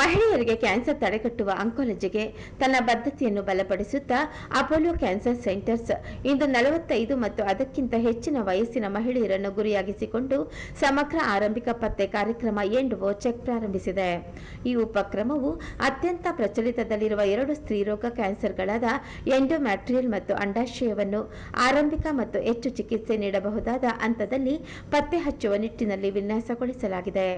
ಮಹಿಳೆಯರಿಗೆ ಕ್ಯಾನ್ಸರ್ ತಡೆಗಟ್ಟುವ ಅಂಕೋಲಜಿಗೆ ತನ್ನ ಬದ್ಧತೆಯನ್ನು ಬಲಪಡಿಸುತ್ತಾ ಅಪೋಲೋ ಕ್ಯಾನ್ಸರ್ ಸೆಂಟರ್ಸ್ ಇಂದು ನಲವತ್ತೈದು ಮತ್ತು ಅದಕ್ಕಿಂತ ಹೆಚ್ಚಿನ ವಯಸ್ಸಿನ ಮಹಿಳೆಯರನ್ನು ಗುರಿಯಾಗಿಸಿಕೊಂಡು ಸಮಗ್ರ ಆರಂಭಿಕ ಪತ್ತೆ ಕಾರ್ಯಕ್ರಮ ಎಂಡ್ ಚೆಕ್ ಪ್ರಾರಂಭಿಸಿದೆ. ಈ ಉಪಕ್ರಮವು ಅತ್ಯಂತ ಪ್ರಚಲಿತದಲ್ಲಿರುವ ಎರಡು ಸ್ತ್ರೀರೋಗ ಕ್ಯಾನ್ಸರ್ಗಳಾದ ಎಂಡೋಮ್ಯಾಟ್ರಿಯಲ್ ಮತ್ತು ಅಂಡಾಶಯವನ್ನು ಆರಂಭಿಕ ಮತ್ತು ಹೆಚ್ಚು ಚಿಕಿತ್ಸೆ ನೀಡಬಹುದಾದ ಹಂತದಲ್ಲಿ ಪತ್ತೆ ಹಚ್ಚುವ ನಿಟ್ಟಿನಲ್ಲಿ ವಿನ್ಯಾಸಗೊಳಿಸಲಾಗಿದೆ.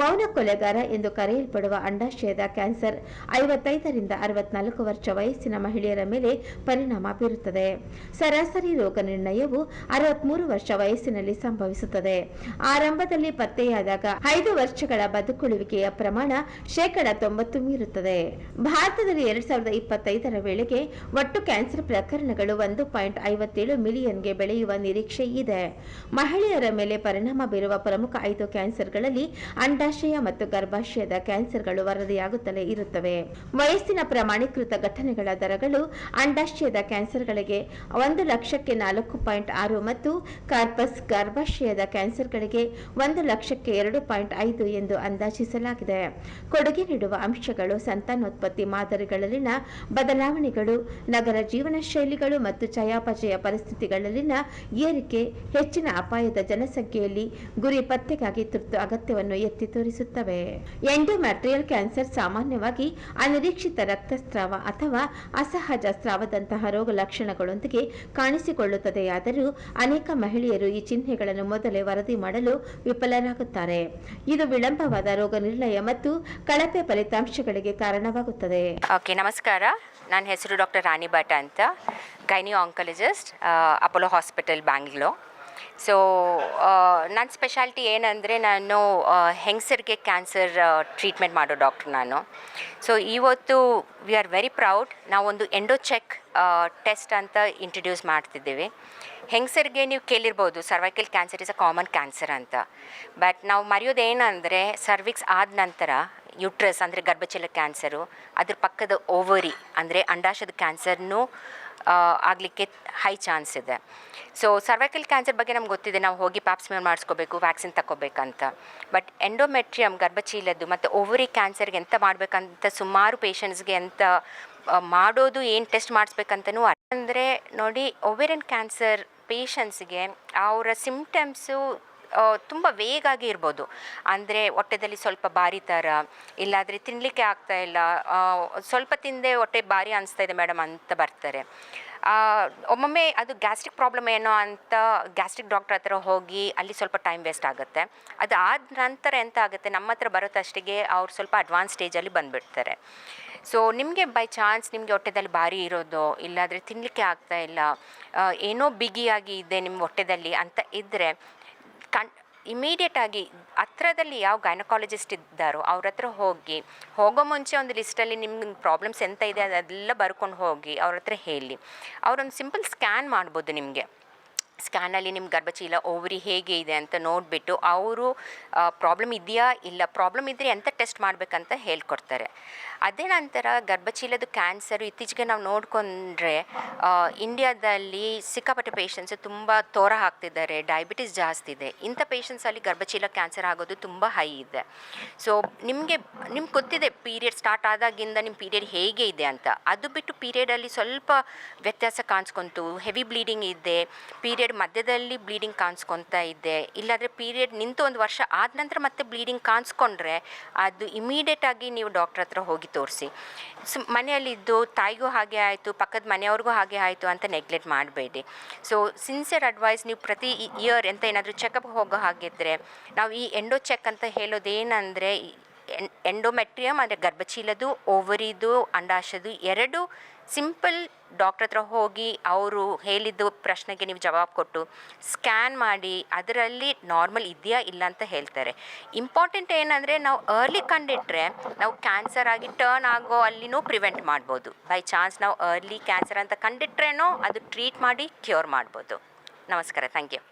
ಮೌನ ಕೊಲೆಗಾರ ಎಂದು ಕರೆಯಲ್ಪಡುವ ಅಂಡಾಶಯದ ಕ್ಯಾನ್ಸರ್. ಐವತ್ತೈದರಿಂದ ಅರವತ್ನಾಲ್ಕು ವರ್ಷ ವಯಸ್ಸಿನ ಮಹಿಳೆಯರ ಮೇಲೆ ಪರಿಣಾಮ ಬೀರುತ್ತದೆ. ಸರಾಸರಿ ರೋಗ ನಿರ್ಣಯವು ಅರವತ್ಮೂರು ವರ್ಷ ವಯಸ್ಸಿನಲ್ಲಿ ಸಂಭವಿಸುತ್ತದೆ. ಆರಂಭದಲ್ಲಿ ಪತ್ತೆಯಾದಾಗ ಐದು ವರ್ಷಗಳ ಬದುಕುಳುವಿಕೆಯ ಪ್ರಮಾಣ ಶೇಕಡ ತೊಂಬತ್ತು ಮೀರುತ್ತದೆ. ಭಾರತದಲ್ಲಿ ಎರಡ್ ಸಾವಿರದ ಇಪ್ಪತ್ತೈದರ ವೇಳೆಗೆ ಒಟ್ಟು ಕ್ಯಾನ್ಸರ್ ಪ್ರಕರಣಗಳು ಒಂದು ಪಾಯಿಂಟ್ ಐವತ್ತೇಳು ಮಿಲಿಯನ್ಗೆ ಬೆಳೆಯುವ ನಿರೀಕ್ಷೆ ಇದೆ. ಮಹಿಳೆಯರ ಮೇಲೆ ಪರಿಣಾಮ ಬೀರುವ ಪ್ರಮುಖ ಐದು ಕ್ಯಾನ್ಸರ್ಗಳಲ್ಲಿ ಅಂಡಾಶಯ ಮತ್ತು ಗರ್ಭಾಶಯದ ಕ್ಯಾನ್ಸರ್ಗಳು ವರದಿಯಾಗುತ್ತಲೇ ಇರುತ್ತವೆ. ವಯಸ್ಸಿನ ಪ್ರಮಾಣೀಕೃತ ಘಟನೆಗಳ ದರಗಳು ಅಂಡಾಶಯದ ಕ್ಯಾನ್ಸರ್ಗಳಿಗೆ ಒಂದು ಲಕ್ಷಕ್ಕೆ ನಾಲ್ಕು ಪಾಯಿಂಟ್ ಆರು ಮತ್ತು ಕಾರ್ಪಸ್ ಗರ್ಭಾಶಯದ ಕ್ಯಾನ್ಸರ್ಗಳಿಗೆ ಒಂದು ಲಕ್ಷಕ್ಕೆ ಎರಡು ಪಾಯಿಂಟ್ ಐದು ಎಂದು ಅಂದಾಜಿಸಲಾಗಿದೆ. ಕೊಡುಗೆ ನೀಡುವ ಅಂಶಗಳು ಸಂತಾನೋತ್ಪತ್ತಿ ಮಾದರಿಗಳಲ್ಲಿನ ಬದಲಾವಣೆಗಳು, ನಗರ ಜೀವನ ಶೈಲಿಗಳು ಮತ್ತು ಚಯಾಪಚಯ ಪರಿಸ್ಥಿತಿಗಳಲ್ಲಿನ ಏರಿಕೆ, ಹೆಚ್ಚಿನ ಅಪಾಯದ ಜನಸಂಖ್ಯೆಯಲ್ಲಿ ಗುರಿ ಪತ್ತೆಗಾಗಿ ತುರ್ತು ಅಗತ್ಯವನ್ನು ಎತ್ತಿ ತೋರಿಸುತ್ತವೆ. ಎಂಡೋಮ್ಯಾಟ್ರಿಯಲ್ ಕ್ಯಾನ್ಸರ್ ಸಾಮಾನ್ಯವಾಗಿ ಅನಿರೀಕ್ಷಿತ ರಕ್ತಸ್ರಾವ ಅಥವಾ ಅಸಹಜ ಸ್ರಾವದಂತಹ ರೋಗ ಲಕ್ಷಣಗಳೊಂದಿಗೆ ಕಾಣಿಸಿಕೊಳ್ಳುತ್ತದೆಯಾದರೂ ಅನೇಕ ಮಹಿಳೆಯರು ಈ ಚಿಹ್ನೆಗಳನ್ನು ಮೊದಲೇ ವರದಿ ಮಾಡಲು ವಿಫಲರಾಗುತ್ತಾರೆ. ಇದು ವಿಳಂಬವಾದ ರೋಗ ನಿರ್ಣಯ ಮತ್ತು ಕಳಪೆ ಫಲಿತಾಂಶಗಳಿಗೆ ಕಾರಣವಾಗುತ್ತದೆ. ಓಕೆ, ನಮಸ್ಕಾರ. ನನ್ನ ಹೆಸರು ಡಾಕ್ಟರ್ ರಾಣಿ ಭಟ್ ಅಂತ. Gyne oncologist Apollo hospital Bangalore so ನನ್ನ ಸ್ಪೆಷಾಲಿಟಿ ಏನಂದರೆ ನಾನು ಹೆಂಗಸರಿಗೆ ಕ್ಯಾನ್ಸರ್ ಟ್ರೀಟ್ಮೆಂಟ್ ಮಾಡೋ ಡಾಕ್ಟ್ರ್ ನಾನು. ಸೊ ಇವತ್ತು ವಿ ಆರ್ ವೆರಿ ಪ್ರೌಡ್ ನಾವೊಂದು ಎಂಡೋಚೆಕ್ ಟೆಸ್ಟ್ ಅಂತ ಇಂಟ್ರಡ್ಯೂಸ್ ಮಾಡ್ತಿದ್ದೀವಿ. ಹೆಂಗಸರಿಗೆ ನೀವು ಕೇಳಿರ್ಬೋದು cervical cancer is a common cancer ಅಂತ. ಬಟ್ ನಾವು ಮರೆಯೋದೇನಂದರೆ ಸರ್ವಿಕ್ಸ್ ಆದ ನಂತರ ಯುಟ್ರಸ್ ಅಂದರೆ ಗರ್ಭಚೀಲ ಕ್ಯಾನ್ಸರು ಅದ್ರ ಪಕ್ಕದ ಓವರಿ ಅಂದರೆ ಅಂಡಾಶದ ಕ್ಯಾನ್ಸರ್ನೂ ಆಗಲಿಕ್ಕೆ ಹೈ ಚಾನ್ಸ್ ಇದೆ. ಸೊ ಸರ್ವೈಕಲ್ ಕ್ಯಾನ್ಸರ್ ಬಗ್ಗೆ ನಮ್ಗೆ ಗೊತ್ತಿದೆ, ನಾವು ಹೋಗಿ ಪ್ಯಾಪ್ಸ್ಮೇರ್ ಮಾಡಿಸ್ಕೋಬೇಕು ವ್ಯಾಕ್ಸಿನ್ ತಗೋಬೇಕಂತ ಬಟ್ ಎಂಡೋಮೆಟ್ರಿಯಮ್ ಗರ್ಭಚೀಲದ್ದು ಮತ್ತು ಓವರಿ ಕ್ಯಾನ್ಸರ್ಗೆ ಎಂತ ಮಾಡಬೇಕಂತ, ಸುಮಾರು ಪೇಷಂಟ್ಸ್ಗೆ ಎಂತ ಮಾಡೋದು ಏನು ಟೆಸ್ಟ್ ಮಾಡಿಸ್ಬೇಕಂತನೂ ಅಂದರೆ ನೋಡಿ ಓವೇರಿಯನ್ ಕ್ಯಾನ್ಸರ್ ಪೇಷಂಟ್ಸ್ಗೆ ಅವರ ಸಿಮ್ಟಮ್ಸು ತುಂಬ ವೇಗಾಗಿ ಇರ್ಬೋದು. ಅಂದರೆ ಹೊಟ್ಟೆದಲ್ಲಿ ಸ್ವಲ್ಪ ಭಾರಿ ಥರ ಇಲ್ಲಾದರೆ ತಿನ್ನಲಿಕ್ಕೆ ಆಗ್ತಾ ಇಲ್ಲ. ಸ್ವಲ್ಪ ತಿಂದೆ ಹೊಟ್ಟೆ ಭಾರಿ ಅನಿಸ್ತಾ ಇದೆ ಮೇಡಮ್ ಅಂತ ಬರ್ತಾರೆ. ಒಮ್ಮೊಮ್ಮೆ ಅದು ಗ್ಯಾಸ್ಟ್ರಿಕ್ ಪ್ರಾಬ್ಲಮ್ ಏನೋ ಅಂತ ಗ್ಯಾಸ್ಟ್ರಿಕ್ ಡಾಕ್ಟ್ರ್ ಹತ್ರ ಹೋಗಿ ಅಲ್ಲಿ ಸ್ವಲ್ಪ ಟೈಮ್ ವೇಸ್ಟ್ ಆಗುತ್ತೆ. ಅದು ಆದ ನಂತರ ಎಂತ ಆಗುತ್ತೆ? ನಮ್ಮ ಹತ್ರ ಬರೋತಷ್ಟಿಗೆ ಅವ್ರು ಸ್ವಲ್ಪ ಅಡ್ವಾನ್ಸ್ ಸ್ಟೇಜಲ್ಲಿ ಬಂದುಬಿಡ್ತಾರೆ. ಸೊ ನಿಮಗೆ ಬೈ ಚಾನ್ಸ್ ನಿಮಗೆ ಹೊಟ್ಟೆದಲ್ಲಿ ಭಾರಿ ಇರೋದು, ಇಲ್ಲಾದರೆ ತಿನ್ನಲಿಕ್ಕೆ ಆಗ್ತಾ ಇಲ್ಲ ಏನೋ ಬಿಗಿಯಾಗಿ ಇದೆ ನಿಮ್ಮ ಹೊಟ್ಟೆದಲ್ಲಿ ಅಂತ ಇದ್ದರೆ ಕಣ್ ಇಮಿಡಿಯೇಟಾಗಿ ಹತ್ರದಲ್ಲಿ ಯಾವ ಗೈನಕಾಲಜಿಸ್ಟ್ ಇದ್ದಾರೋ ಅವ್ರ ಹತ್ರ ಹೋಗಿ, ಹೋಗೋ ಮುಂಚೆ ಒಂದು ಲಿಸ್ಟಲ್ಲಿ ನಿಮ್ಗೆ ಪ್ರಾಬ್ಲಮ್ಸ್ ಎಂತ ಇದೆ ಅದೆಲ್ಲ ಬರ್ಕೊಂಡು ಹೋಗಿ ಅವ್ರ ಹತ್ರ ಹೇಳಿ. ಅವರೊಂದು ಸಿಂಪಲ್ ಸ್ಕ್ಯಾನ್ ಮಾಡ್ಬೋದು ನಿಮಗೆ. ಸ್ಕ್ಯಾನಲ್ಲಿ ನಿಮ್ಮ ಗರ್ಭಚೀಲ ಓವರಿ ಹೇಗೆ ಇದೆ ಅಂತ ನೋಡಿಬಿಟ್ಟು ಅವರು ಪ್ರಾಬ್ಲಮ್ ಇದೆಯಾ ಇಲ್ಲ? ಪ್ರಾಬ್ಲಮ್ ಇದ್ದರೆ ಎಂಥ ಟೆಸ್ಟ್ ಮಾಡಬೇಕಂತ ಹೇಳ್ಕೊಡ್ತಾರೆ. ಅದೇ ನಂತರ ಗರ್ಭಚೀಲದ ಕ್ಯಾನ್ಸರು ಇತ್ತೀಚೆಗೆ ನಾವು ನೋಡಿಕೊಂಡ್ರೆ ಇಂಡಿಯಾದಲ್ಲಿ ಸಿಕ್ಕಾಪಟ್ಟೆ ಪೇಷಂಟ್ಸು ತುಂಬ ತೋರ ಹಾಕ್ತಿದ್ದಾರೆ ಡಯಾಬಿಟಿಸ್ ಜಾಸ್ತಿ ಇದೆ. ಇಂಥ ಪೇಷಂಟ್ಸಲ್ಲಿ ಗರ್ಭಚೀಲ ಕ್ಯಾನ್ಸರ್ ಆಗೋದು ತುಂಬ ಹೈ ಇದೆ. ಸೊ ನಿಮಗೆ, ನಿಮ್ಗೆ ಗೊತ್ತಿದೆ ಪೀರಿಯಡ್ ಸ್ಟಾರ್ಟ್ ಆದಾಗಿಂದ ನಿಮ್ಮ ಪೀರಿಯಡ್ ಹೇಗೆ ಇದೆ ಅಂತ. ಅದು ಬಿಟ್ಟು ಪೀರಿಯಡಲ್ಲಿ ಸ್ವಲ್ಪ ವ್ಯತ್ಯಾಸ ಕಾಣಿಸ್ಕೊಂತು ಹೆವಿ ಬ್ಲೀಡಿಂಗ್ ಇದೆ ಪೀರಿಯಡ್ ಮಧ್ಯದಲ್ಲಿ ಬ್ಲೀಡಿಂಗ್ ಕಾಣಿಸ್ಕೊತಾ ಇದೆ. ಇಲ್ಲಾದರೆ ಪೀರಿಯಡ್ ನಿಂತು ಒಂದು ವರ್ಷ ಆದ ನಂತರ ಮತ್ತೆ ಬ್ಲೀಡಿಂಗ್ ಕಾಣಿಸ್ಕೊಂಡ್ರೆ ಅದು ಇಮಿಡಿಯೇಟ್ ಆಗಿ ನೀವು ಡಾಕ್ಟ್ರ್ ಹತ್ರ ಹೋಗಿ ತೋರಿಸಿ. ಸೊ ಮನೆಯಲ್ಲಿದ್ದು ತಾಯಿಗೂ ಹಾಗೆ ಆಯಿತು, ಪಕ್ಕದ ಮನೆಯವ್ರಿಗೂ ಹಾಗೆ ಆಯಿತು ಅಂತ ನೆಗ್ಲೆಕ್ಟ್ ಮಾಡಬೇಡಿ. ಸೊ ಸಿನ್ಸಿಯರ್ ಅಡ್ವೈಸ್ ನೀವು ಪ್ರತಿ ಇಯರ್ ಎಂತ ಏನಾದರೂ ಚೆಕಪ್ ಹೋಗೋ ಹಾಗಿದ್ದರೆ ನಾವು ಈ ಎಂಡೋ ಚೆಕ್ ಅಂತ ಹೇಳೋದೇನೆಂದರೆ ಎಂಡೋಮೆಟ್ರಿಯಮ್ ಅಂದರೆ ಗರ್ಭಚೀಲದು ಓವರಿದು ಅಂಡಾಶದು ಎರಡು ಸಿಂಪಲ್ ಡಾಕ್ಟ್ರ್ ಹತ್ರ ಹೋಗಿ ಅವರು ಹೇಳಿದ್ದು ಪ್ರಶ್ನೆಗೆ ನೀವು ಜವಾಬು ಕೊಟ್ಟು ಸ್ಕ್ಯಾನ್ ಮಾಡಿ ಅದರಲ್ಲಿ ನಾರ್ಮಲ್ ಇದೆಯಾ ಇಲ್ಲ ಅಂತ ಹೇಳ್ತಾರೆ. ಇಂಪಾರ್ಟೆಂಟ್ ಏನಂದರೆ ನಾವು ಅರ್ಲಿ ಕಂಡಿಟ್ರೆ ನಾವು ಕ್ಯಾನ್ಸರ್ ಆಗಿ ಟರ್ನ್ ಆಗೋ ಅಲ್ಲಿನೂ ಪ್ರಿವೆಂಟ್ ಮಾಡ್ಬೋದು. ಬೈ ಚಾನ್ಸ್ ನಾವು ಅರ್ಲಿ ಕ್ಯಾನ್ಸರ್ ಅಂತ ಕಂಡಿಟ್ರೇನೋ ಅದು ಟ್ರೀಟ್ ಮಾಡಿ ಕ್ಯೂರ್ ಮಾಡ್ಬೋದು. ನಮಸ್ಕಾರ, ಥ್ಯಾಂಕ್ ಯು.